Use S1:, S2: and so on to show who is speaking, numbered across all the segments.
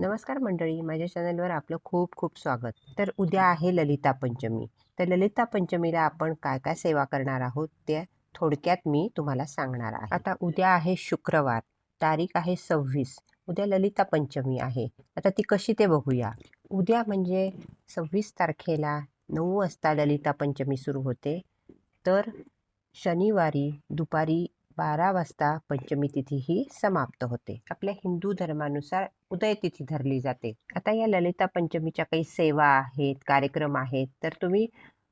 S1: नमस्कार मंडळी माझ्या चॅनलवर आपलं खूप खूप स्वागत. तर उद्या आहे ललिता पंचमी. तर ललिता पंचमीला आपण काय काय सेवा करणार आहोत ते थोडक्यात मी तुम्हाला सांगणार आहे. आता उद्या आहे शुक्रवार तारीख आहे सव्वीस. उद्या ललिता पंचमी आहे. आता ती कशी ते बघूया. उद्या म्हणजे सव्वीस तारखेला नऊ वाजता ललिता पंचमी सुरू होते. तर शनिवारी दुपारी बारा वाजता पंचमी तिथी ही समाप्त होते. आपल्या हिंदू धर्मानुसार उदय तिथी धरली जाते. आता या ललिता पंचमीच्या काही सेवा आहेत कार्यक्रम आहेत तर तुम्ही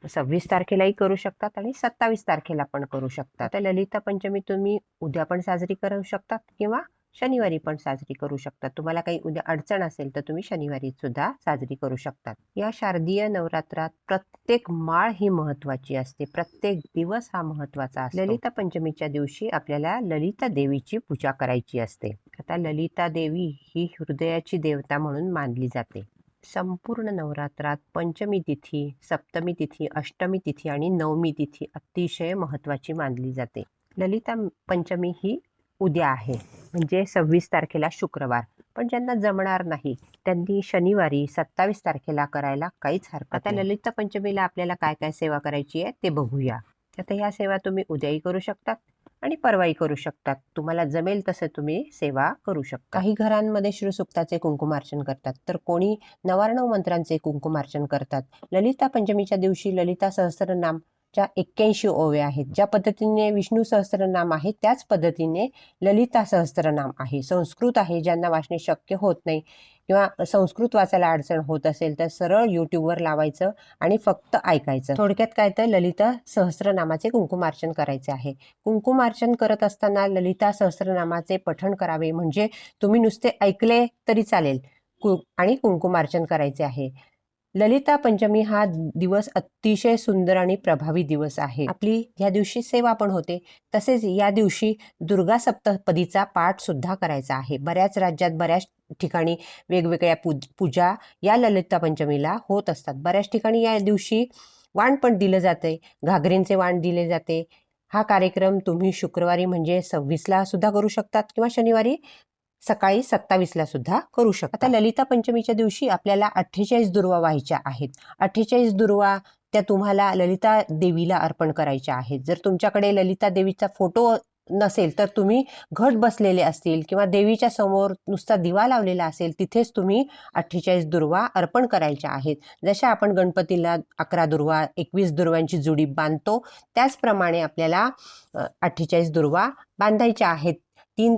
S1: सव्वीस तारखेलाही करू शकतात आणि सत्तावीस तारखेला पण करू शकता तर ललिता पंचमी तुम्ही उद्या पण साजरी करू शकतात किंवा शनिवारी पण साजरी करू शकतात तुम्हाला काही उद्या अडचण असेल तर तुम्ही शनिवारी सुद्धा साजरी करू शकतात या शारदीय नवरात्रात प्रत्येक माळ ही महत्वाची असते. प्रत्येक दिवस हा महत्त्वाचा असतो. ललिता पंचमीच्या दिवशी आपल्याला ललिता देवीची पूजा करायची असते. आता ललिता देवी ही हृदयाची देवता म्हणून मानली जाते. संपूर्ण नवरात्रात पंचमी तिथी सप्तमी तिथी अष्टमी तिथी आणि नवमी तिथी अतिशय महत्वाची मानली जाते. ललिता पंचमी ही उद्या आहे. म्हणजे सव्वीस तारखेला शुक्रवार. पण ज्यांना जमणार नाही त्यांनी शनिवारी सत्तावीस तारखेला करायला काहीच हरकत आता ललिता पंचमीला आपल्याला काय काय सेवा करायची आहे ते बघूया. आता ह्या सेवा तुम्ही उद्याही करू शकतात आणि परवाही करू शकतात. तुम्हाला जमेल तसं तुम्ही सेवा करू शकता. काही घरांमध्ये श्रीसुक्ताचे कुंकुमार्चन करतात तर कोणी नवार्णव मंत्रांचे कुंकुमार्चन करतात. ललिता पंचमीच्या दिवशी ललिता सहस्त्रनाम च्या एक्क्याऐंशी ओव्या आहेत. ज्या पद्धतीने विष्णू सहस्त्रनाम आहे त्याच पद्धतीने ललिता सहस्त्रनाम आहे. संस्कृत आहे ज्यांना वाचणे शक्य होत नाही किंवा संस्कृत वाचायला अडचण होत असेल तर सरळ यूट्यूबवर लावायचं आणि फक्त ऐकायचं. थोडक्यात काय तर ललिता सहस्त्रनामाचे कुंकुमार्चन करायचे आहे. कुंकुमार्चन करत असताना ललिता सहस्त्रनामाचे पठण करावे म्हणजे तुम्ही नुसते ऐकले तरी चालेल कु आणि कुंकुमार्चन करायचे आहे. ललिता पंचमी हा दिवस अतिशय सुंदर आणि प्रभावी दिवस आहे. आपली या दिवशी सेवा पण होते. तसेच या दिवशी दुर्गा सप्तपदीचा पाठ सुद्धा करायचा आहे. बऱ्याच राज्यात बऱ्याच ठिकाणी वेगवेगळ्या पूज पूजा या ललिता पंचमीला होत असतात. बऱ्याच ठिकाणी या दिवशी वाण पण दिलं जाते. घागरींचे वाण दिले जाते. हा कार्यक्रम तुम्ही शुक्रवारी म्हणजे सव्वीसला सुद्धा करू शकतात किंवा शनिवारी सकाळी सत्तावीसला सुद्धा करू शकता. आता ललिता पंचमीच्या दिवशी आपल्याला अठ्ठेचाळीस दुर्वा व्हायच्या आहेत. अठ्ठेचाळीस दुर्वा त्या तुम्हाला ललिता देवीला अर्पण करायच्या आहेत. जर तुमच्याकडे ललिता देवीचा फोटो नसेल तर तुम्ही घट बसलेले असतील किंवा देवीच्या समोर नुसता दिवा लावलेला असेल तिथेच तुम्ही अठ्ठेचाळीस दुर्वा अर्पण करायच्या आहेत. जशा आपण गणपतीला अकरा दुर्वा एकवीस दुर्वांची जुडी बांधतो त्याचप्रमाणे आपल्याला अठ्ठेचाळीस दुर्वा बांधायच्या आहेत. तीन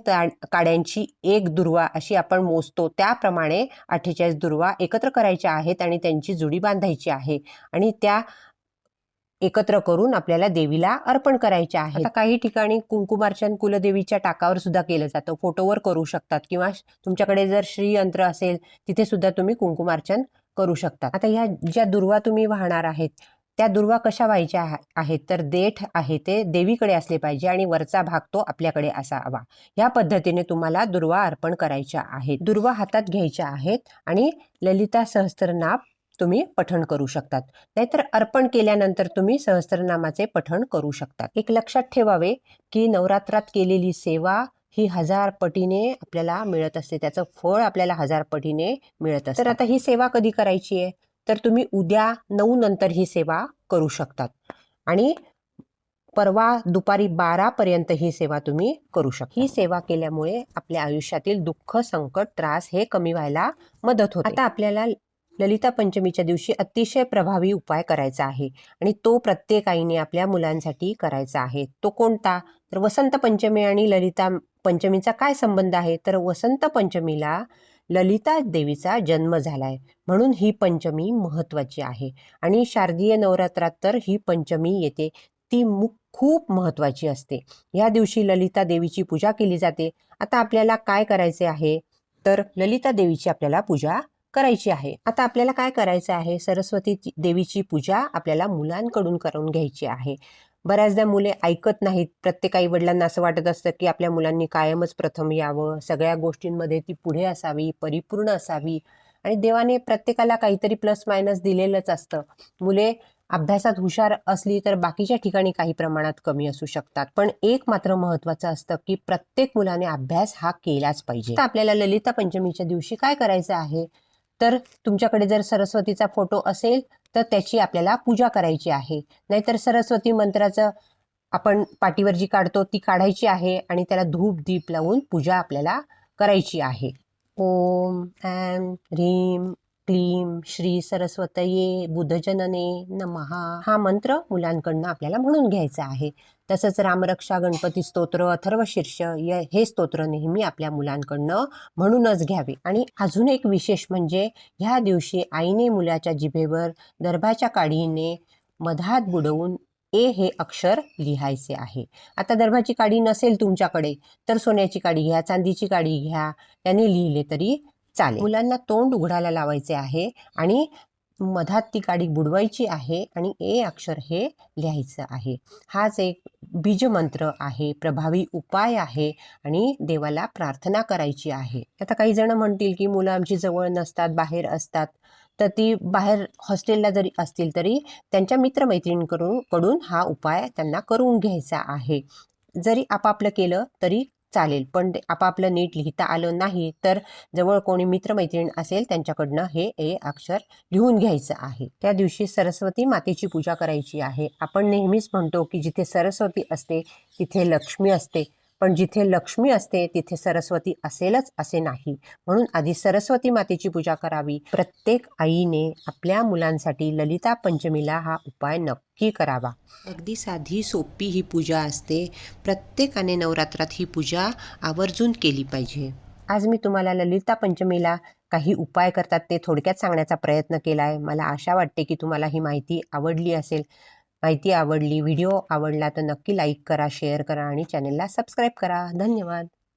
S1: काड्यांची एक दुर्वा अशी आपण मोजतो. त्याप्रमाणे अठ्ठेचाळीस दुर्वा एकत्र करायच्या आहेत आणि त्यांची जुडी बांधायची आहे. आणि त्या एकत्र करून आपल्याला देवीला अर्पण करायचे आहे काही ठिकाणी कुंकुमार्चन कुलदेवीच्या टाकावर सुद्धा केलं जातं. फोटोवर करू शकतात किंवा तुमच्याकडे जर श्रीयंत्र असेल तिथे सुद्धा तुम्ही कुंकुमार्चन करू शकता आता ह्या ज्या दुर्वा तुम्ही वाहणार आहेत त्या दुर्वा कशा व्हायच्या आहेत? तर देठ आहे ते देवीकडे असले पाहिजे आणि वरचा भाग तो आपल्याकडे असावा. या पद्धतीने तुम्हाला दुर्वा अर्पण करायच्या आहेत. दुर्वा हातात घ्यायच्या आहेत आणि ललिता सहस्त्रनाम तुम्ही पठण करू शकतात. नाहीतर अर्पण केल्यानंतर तुम्ही सहस्त्रनामाचे पठण करू शकतात. एक लक्षात ठेवावे की नवरात्रात केलेली सेवा ही हजार पटीने आपल्याला मिळत असते. त्याचं फळ आपल्याला हजार पटीने मिळत असते. तर आता ही सेवा कधी करायची आहे? तर तुम्ही उद्या नऊ नंतर ही सेवा करू शकतात. आणि परवा दुपारी बारापर्यंत ही सेवा तुम्ही करू शकता. ही सेवा केल्यामुळे आपल्या आयुष्यातील दुःख संकट त्रास हे कमी व्हायला मदत होते. आता आपल्याला ललिता पंचमीच्या दिवशी अतिशय प्रभावी उपाय करायचा आहे आणि तो प्रत्येक आईने आपल्या मुलांसाठी करायचा आहे. तो कोणता? तर वसंत पंचमी आणि ललिता पंचमीचा काय संबंध आहे? तर वसंत पंचमीला ललिता देवीचा जन्म झालाय. म्हणून ही पंचमी महत्वाची आहे. आणि शारदीय नवरात्रात तर ही पंचमी येते. ती मुख खूप महत्वाची असते. या दिवशी ललिता देवीची पूजा केली जाते. आता आपल्याला काय करायचे आहे? तर ललिता देवीची आपल्याला पूजा करायची आहे. आता आपल्याला काय करायचं आहे? सरस्वती देवीची पूजा आपल्याला मुलांकडून करून घ्यायची आहे. बऱ्याचदा मुले ऐकत नाहीत. प्रत्येक आई वडिलांना असं वाटत असतं की आपल्या मुलांनी कायमच प्रथम यावं. सगळ्या गोष्टींमध्ये ती पुढे असावी परिपूर्ण असावी. आणि देवाने प्रत्येकाला काहीतरी प्लस मायनस दिलेलंच असतं. मुले अभ्यासात हुशार असली तर बाकीच्या ठिकाणी काही प्रमाणात कमी असू शकतात. पण एक मात्र महत्वाचं असतं की प्रत्येक मुलाने अभ्यास हा केलाच पाहिजे. तर आपल्याला ललिता पंचमीच्या दिवशी काय करायचं आहे? तर तुमच्याकडे जर सरस्वतीचा फोटो असेल तर त्याची आपल्याला पूजा करायची आहे. नाहीतर सरस्वती मंत्राचं आपण पाठीवर जी काढतो ती काढायची आहे आणि त्याला धूप दीप लावून पूजा आपल्याला करायची आहे. ओम ऐं ह्रीम क्लीं श्री सरस्वतये बुधजनने नमहा हा मंत्र मुलांकडनं आपल्याला म्हणून घ्यायचा आहे. तसंच रामरक्षा गणपती स्तोत्र अथर्व शीर्ष य हे स्तोत्र नेहमी आपल्या मुलांकडनं म्हणूनच घ्यावे. आणि अजून एक विशेष म्हणजे ह्या दिवशी आईने मुलाच्या जिभेवर दर्भाच्या काडीने मधात बुडवून ए हे अक्षर लिहायचे आहे. आता दर्भाची काडी नसेल तुमच्याकडे तर सोन्याची काडी घ्या चांदीची काडी घ्या त्याने लिहिले तरी चालेल. मुलांना तोंड उघडायला लावायचे आहे आणि मधात ती काडी बुडवायची आहे आणि ए अक्षर हे लिहायचं आहे. हाच एक बीजमंत्र आहे प्रभावी उपाय आहे आणि देवाला प्रार्थना करायची आहे. आता काही जण म्हणतील की मुलं आमची जवळ नसतात बाहेर असतात तर ती बाहेर हॉस्टेलला जरी असतील तरी त्यांच्या मित्रमैत्रिणींकडून कडून हा उपाय त्यांना करून घ्यायचा आहे. जरी आपापलं केलं तरी चालेल. पण ते आपापलं नीट लिहिता आलं नाही तर जवळ कोणी मित्रमैत्रीण असेल त्यांच्याकडनं हे ए अक्षर लिहून घ्यायचं आहे. त्या दिवशी सरस्वती मातेची पूजा करायची आहे. आपण नेहमीच म्हणतो की जिथे सरस्वती असते तिथे लक्ष्मी असते. पण जिथे लक्ष्मी असते तिथे सरस्वती असेलच असे नाही. म्हणून आधी सरस्वती मातेची पूजा करावी. प्रत्येक आईने आपल्या मुलांसाठी ललिता पंचमीला हा उपाय नक्की करावा. अगदी साधी सोपी ही पूजा असते. प्रत्येकाने नवरात्रात ही पूजा आवर्जून केली पाहिजे. आज मी तुम्हाला ललिता पंचमीला काही उपाय करतात ते थोडक्यात सांगण्याचा प्रयत्न केला आहे मला आशा वाटते की तुम्हाला ही माहिती आवडली असेल. माहिती आवडली व्हिडिओ आवडला तर नक्की लाईक करा शेअर करा आणि चॅनलला सबस्क्राईब करा. धन्यवाद.